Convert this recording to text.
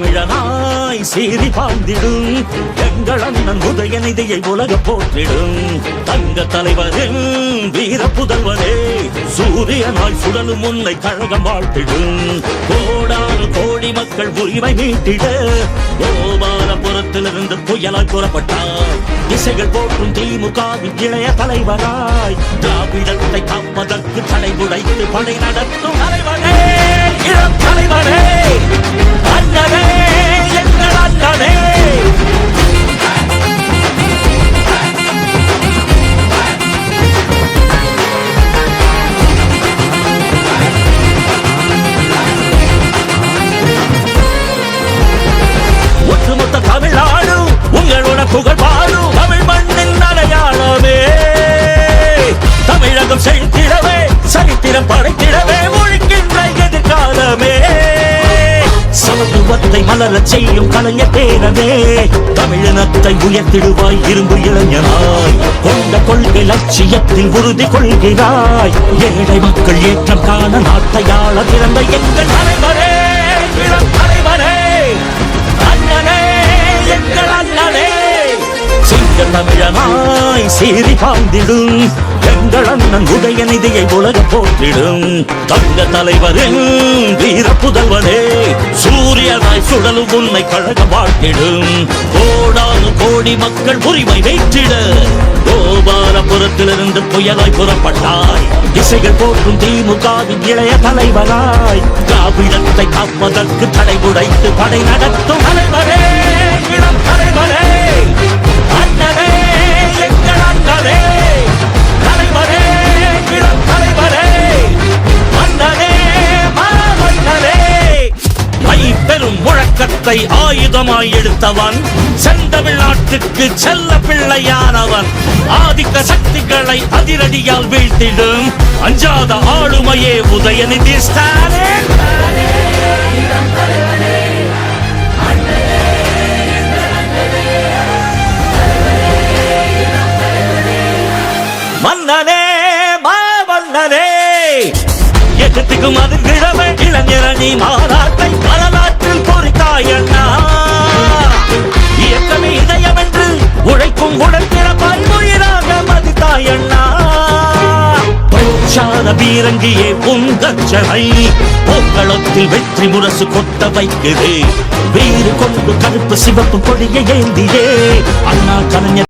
தமிழனாய் சீறி பாழ்ந்திடும் எங்கள் அண்ணன் உதயநிதியை உலக போற்றிடும். தங்க தலைவரின் வீர புதல்வரே சூரியனாய் சுடலும் உன்னை கழகம் வாழ்த்திடும். கோடாறு கோடி மக்கள் உரிமை மீட்டிட கோபாலபுரத்திலிருந்து புயலாய் புறப்பட்டார் திசைகள் போற்றும் திமுகவின் இளைய தலைவராய் திராவிடத்தை காப்பதற்கு தடை உடைத்து படை நடத்தும் தலைவரே இளம் சமத்துவத்தை மலரச் செய்யும் கலைஞர் பேரவே தமிழினத்தை உயர்த்திடுவாய் இரும்பு இளைஞனாய். கொண்ட கொள்கை லட்சியத்தில் உறுதி கொள்கிறாய். ஏழை மக்கள் ஏற்றம் காண நாட்டையாள பிறந்த எங்கள் தலைவரே. தமிழனாய் சீறி பாய்ந்திடும் எங்கள் அண்ணன் உதயநிதியை உலக போற்றிடும். தங்க தலைவரின் வீர புதல்வனே சூரியனாய் சுடலும் உன்னை கழக வாழ்த்திடும். கோடானு கோடி மக்கள் உரிமை வைத்திட கோபாலபுரத்திலிருந்து புயலாய் புறப்பட்டாய். திசைகள் போற்றும் திமுகவின் இளைய தலைவராய் திராவிடத்தை காப்பதற்கு தடை உடைத்து படை நடத்தும் தலைவரே. முழக்கத்தை ஆயுதமாய் எடுத்தவன். செந்தமிழ்நாட்டுக்கு செல்ல பிள்ளையானவன். ஆதிக்க சக்திகளை அதிரடியால் வீழ்த்திடும். அஞ்சாத ஆளுமையே உதயநிதி ஸ்டாலின். மன்னனே மாமன்னனே எகத்துக்கும் அது கிழமை இளைஞரணி மாநாட்டை வரலாற்றில் பொறித்தாயண்ணா இயக்கமே இதயம் என்று உழைக்கும் உடற்பிறப்பாய் உயிராக மதித்தாயண்ணா. பிரச்சார பீரங்கியே உங்கச்சலை பொங்கலத்தில் வெற்றி முரசு கொட்ட வைக்குது. வீறு கொண்டு கருப்பு சிவப்பு கொடியை ஏந்தியே. அண்ணா கலைஞர்